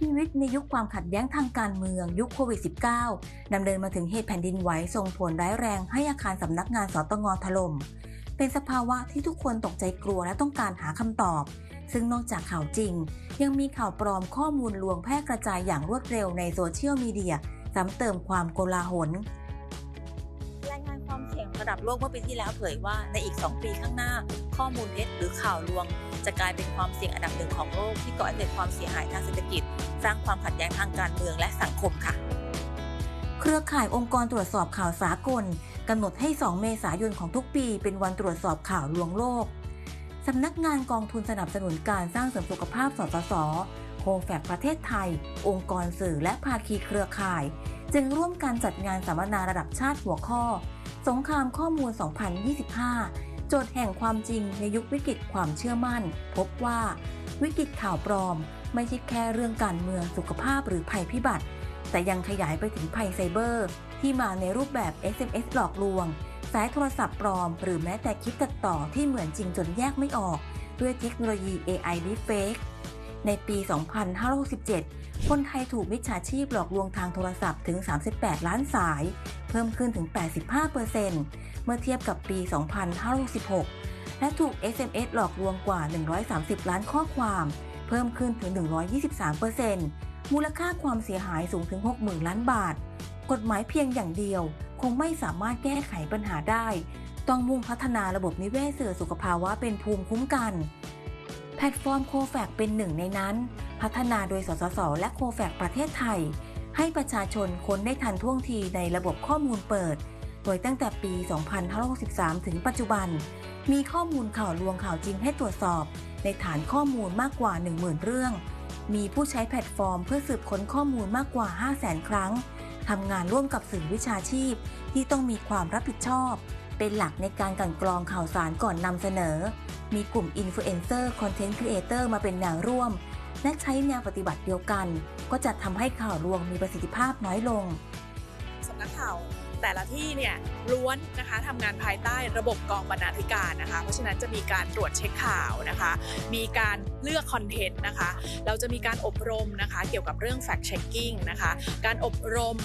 ชีวิตในยุคความขัดแย้งทางการเมืองยุคโควิด -19 ดำเนินมาถึงเหตุแผ่นดินไหวส่งผลร้ายแรงให้อาคารสำนักงานสตงถล่ม เป็นสภาวะที่ทุกคนตกใจกลัวและต้องการหาคำตอบ ซึ่งนอกจากข่าวจริง ยังมีข่าวปลอมข้อมูลลวงแพร่กระจายอย่างรวดเร็วในโซเชียลมีเดียซ้ำเติมความโกลาหล ดับโลกเมื่อปีที่แล้วเผยว่าในอีก 2 ปีข้างหน้า ข้อมูลเท็จหรือข่าวลวง จะกลายเป็นความเสี่ยงอันดับหนึ่งของโลกที่ก่อให้เกิดความเสียหายทางเศรษฐกิจ สร้างความขัดแย้งทางการเมืองและสังคมค่ะ เครือข่ายองค์กรตรวจสอบข่าวสากลกำหนดให้ 2 เมษายนของทุกปี เป็นวันตรวจสอบข่าวลวงโลกสำนักงานกองทุนสนับสนุนการสร้างเสริมสุขภาพสสสโคแฟกประเทศไทย องค์กรสื่อและภาคีเครือข่าย จึงร่วมกันจัดงานสัมมนาระดับชาติหัวข้อ สงครามข้อมูล 2025 โจทย์แห่งความจริงในยุควิกฤตความเชื่อมั่น พบว่า วิกฤตข่าวปลอม ไม่ใช่แค่เรื่องการเมืองสุขภาพหรือภัยพิบัติ แต่ยังขยายไปถึงภัยไซเบอร์ ที่มาในรูปแบบ SMS หลอกลวง สายโทรศัพท์ปลอม หรือแม้แต่คลิปตัดต่อที่เหมือนจริงจนแยกไม่ออก ด้วยเทคโนโลยี AI Deepfake ในปี 2567 คนไทยถูกมิจฉาชีพหลอกลวงทางโทรศัพท์ถึง 38 ล้านสาย เพิ่มขึ้นถึง 85%เมื่อเทียบกับปี 2516และถูก SMS หลอกลวงกว่า 130 ล้านข้อความ เพิ่มขึ้นถึง 123%มูลค่าความเสียหายสูงถึง 60,000 ล้านบาท กฎหมายเพียงอย่างเดียว คงไม่สามารถแก้ไขปัญหาได้ ต้องมุ่งพัฒนาระบบนิเวศสื่อสุขภาวะเป็นภูมิคุ้มกัน พลตฟอร์มโคแฟกเป็นหนึ่งในนั้น พัฒนาโดยสสส และโคแฟกประเทศไทย ให้ประชาชนค้นได้ทันท่วงทีในระบบข้อมูลเปิด โดยตั้งแต่ปี 2563 ถึงปัจจุบัน มีข้อมูลข่าวลวงข่าวจริงให้ตรวจสอบ ในฐานข้อมูลมากกว่า 10,000 เรื่อง มีผู้ใช้แพลตฟอร์มเพื่อสืบค้นข้อมูลมากกว่า 500,000 ครั้งทำงานร่วมกับสื่อวิชาชีพ ที่ต้องมีความรับผิดชอบ เป็นหลักในการกันกรองข่าวสารก่อนนำเสนอ มีกลุ่มอินฟลูเอนเซอร์คอนเทนต์ครีเอเตอร์มาเป็นแนวร่วม และใช้แนวปฏิบัติเดียวกัน ก็จะทำให้ข่าวลวงมีประสิทธิภาพน้อยลงสำนักข่าวแต่ละที่เนี่ยล้วนนะคะทำงานภายใต้ระบบกองบรรณาธิการนะคะ เพราะฉะนั้นจะมีการตรวจเช็คข่าวนะคะ มีการเลือกคอนเทนต์นะคะ เราจะมีการอบรมนะคะ เกี่ยวกับเรื่อง fact checking นะคะ การอบรม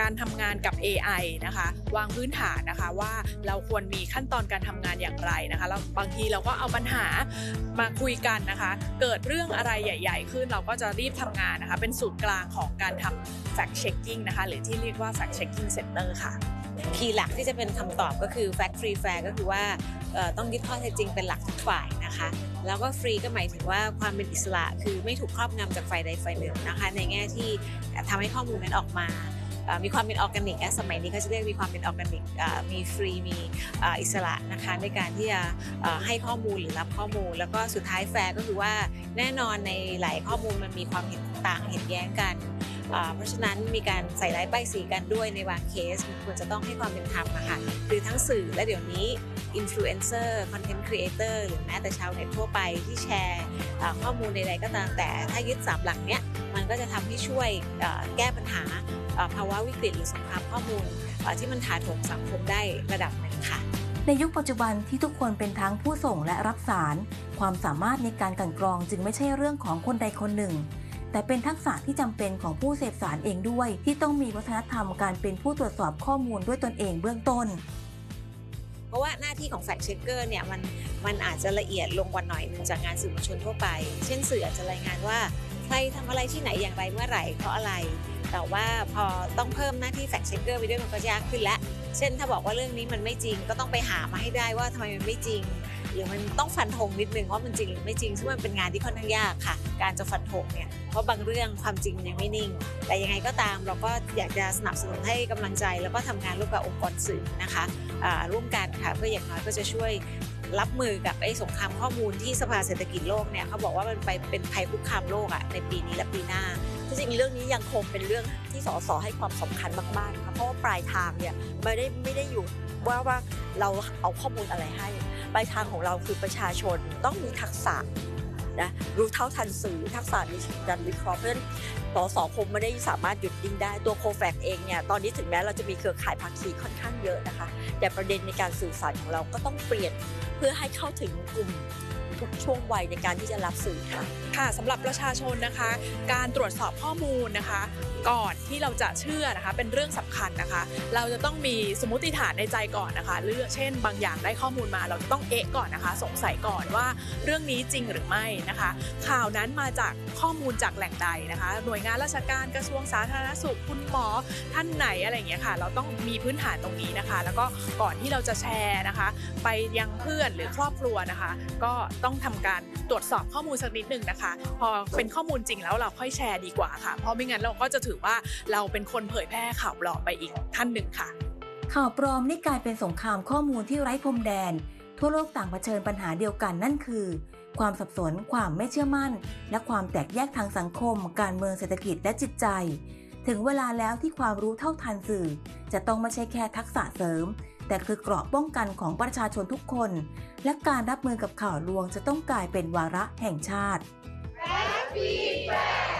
การทำงานกับ AI นะคะ วางพื้นฐานนะคะว่าเราควรมีขั้นตอนการทำงานอย่างไรนะคะแล้วบางทีเราก็เอาปัญหามาคุยกันนะคะ เกิดเรื่องอะไรใหญ่ ๆ ขึ้นเราก็จะรีบทำงานนะคะ เป็นศูนย์กลางของการทำ fact checking นะคะ หรือที่เรียกว่า fact checking center ค่ะคีย์หลักที่จะเป็นคำตอบก็คือ fact free fair ก็คือว่าต้องยึดข้อเท็จจริงเป็นหลักทุกฝ่ายนะคะ แล้วก็ฟรีก็หมายถึงว่าความเป็นอิสระคือไม่ถูกครอบงำจากฝ่ายใดฝ่ายหนึ่งนะคะ ในแง่ที่ทำให้ข้อมูลนั้นออกมา มีความเป็นออร์แกนิกสมัยนี้เขาจะเรียกมีความเป็นออร์แกนิกมีฟรีมีอิสระนะคะในการที่จะให้ข้อมูลหรือรับข้อมูล แล้วก็สุดท้ายแฟร์ก็คือว่าแน่นอนในหลายข้อมูลมันมีความเห็นต่างเห็นแย้งกันเพราะฉะนั้นมีการใส่ร้ายป้ายสีกันด้วยในบางเคสมันควรจะต้องให้ความเป็นธรรมอะค่ะคือทั้งสื่อและเดี๋ยวนี้ อินฟลูเอนเซอร์คอนเทนต์ครีเอเตอร์หรือแม้แต่ชาวเน็ตทั่วไปที่แชร์ข้อมูลใดๆก็ตามแต่ถ้ายึดสามหลักเนี้ยมันก็จะทำให้ช่วยแก้ปัญหาภาวะวิกฤตหรือสงครามข้อมูลที่มันถาโถมสังคมได้ระดับหนึ่งค่ะในยุคปัจจุบันที่ทุกคนเป็นทั้งผู้ส่งและรับสาร ความสามารถในการกันกรองจึงไม่ใช่เรื่องของคนใดคนหนึ่ง แต่เป็นทักษะที่จำเป็นของผู้เสพสารเองด้วย ที่ต้องมีวัฒนธรรมการเป็นผู้ตรวจสอบข้อมูลด้วยตนเองเบื้องต้น เพราะว่าหน้าที่ของแฟกเช็คเกอร์เนี่ยมันมันอาจจะละเอียดลงกว่าหน่อยนึงจากงานสื่อมวลชนทั่วไป เช่นสื่ออาจจะรายงานว่าใครทำอะไรที่ไหนอย่างไรเมื่อไหร่เพราะอะไร แต่ว่าพอต้องเพิ่มหน้าที่แฟกเช็คเกอร์ไปด้วยมันก็ยากขึ้นแล้วเช่นถ้าบอกว่าเรื่องนี้มันไม่จริง ก็ต้องไปหามาให้ได้ว่าทำไมมันไม่จริง หรือมันต้องฟันธงนิดนึงว่ามันจริงหรือไม่จริงซึ่งมันเป็นงานที่ค่อนข้างยากค่ะ การจะฟันธงเนี่ยเพราะบางเรื่องความจริงมันยังไม่นิ่ง แต่ยังไงก็ตามเราก็อยากจะสนับสนุนให้กำลังใจ แล้วก็ทำงานร่วมกับองค์กรสื่อนะคะร่วมกันค่ะเพื่ออย่างน้อยก็จะช่วยรับมือกับไอ้สงครามข้อมูลที่สภาเศรษฐกิจโลกเนี่ยเขาบอกว่ามันไปเป็นภัยคุกคามโลกอะในปีนี้และปีหน้า ที่จริงเรื่องนี้ยังคงเป็นเรื่องที่สสให้ความสำคัญมากๆนะคะเพราะว่าปลายทางเนี่ยไม่ได้ไม่ได้อยู่ว่าว่าเราเอาข้อมูลอะไรให้ ปลายทางของเราคือประชาชนต้องมีทักษะนะรู้เท่าทันสื่อทักษะในการวิเคราะห์เพราะฉะนั้นสสคงไม่ได้สามารถหยุดนิ่งได้ตัวโคแฟกเองเนี่ยตอนนี้ถึงแม้เราจะมีเครือข่ายภาคีค่อนข้างเยอะนะคะ แต่ประเด็นในการสื่อสารของเราก็ต้องเปลี่ยนเพื่อให้เข้าถึงกลุ่ม ทุกช่วงวัยในการที่จะรับสื่อค่ะค่ะสำหรับประชาชนนะคะ การตรวจสอบข้อมูลนะคะ ก่อนที่เราจะเชื่อนะคะเป็นเรื่องสำคัญนะคะ เราจะต้องมีสมมติฐานในใจก่อนนะคะเลือกเช่น บางอย่างได้ข้อมูลมา เราจะต้องเอะก่อนนะคะ สงสัยก่อนว่าเรื่องนี้จริงหรือไม่นะคะ ข่าวนั้นมาจากข้อมูลจากแหล่งใดนะคะ หน่วยงานราชการกระทรวงสาธารณสุขคุณหมอท่านไหนอะไรอย่างเงี้ยค่ะ เราต้องมีพื้นฐานตรงนี้นะคะ แล้วก็ก่อนที่เราจะแชร์นะคะ ไปยังเพื่อนหรือครอบครัวนะคะ ก็ต้องทำการตรวจสอบข้อมูลสักนิดหนึ่งนะคะ พอเป็นข้อมูลจริงแล้วเราค่อยแชร์ดีกว่าค่ะ เพราะไม่งั้นเราก็จะถือว่าเราเป็นคนเผยแพร่ข่าวปลอมไปอีกท่านหนึ่งค่ะ ข่าวปลอมนี่กลายเป็นสงครามข้อมูลที่ไร้พรมแดน ทั่วโลกต่างเผชิญปัญหาเดียวกันนั่นคือ ความสับสน ความไม่เชื่อมั่น และความแตกแยกทางสังคม การเมืองเศรษฐกิจและจิตใจ ถึงเวลาแล้วที่ความรู้เท่าทันสื่อ จะต้องไม่ใช่แค่ทักษะเสริม แต่คือเกราะป้องกันของประชาชนทุกคน และการรับมือกับข่าวลวงจะต้องกลายเป็นวาระแห่งชาติ Fact Free Fair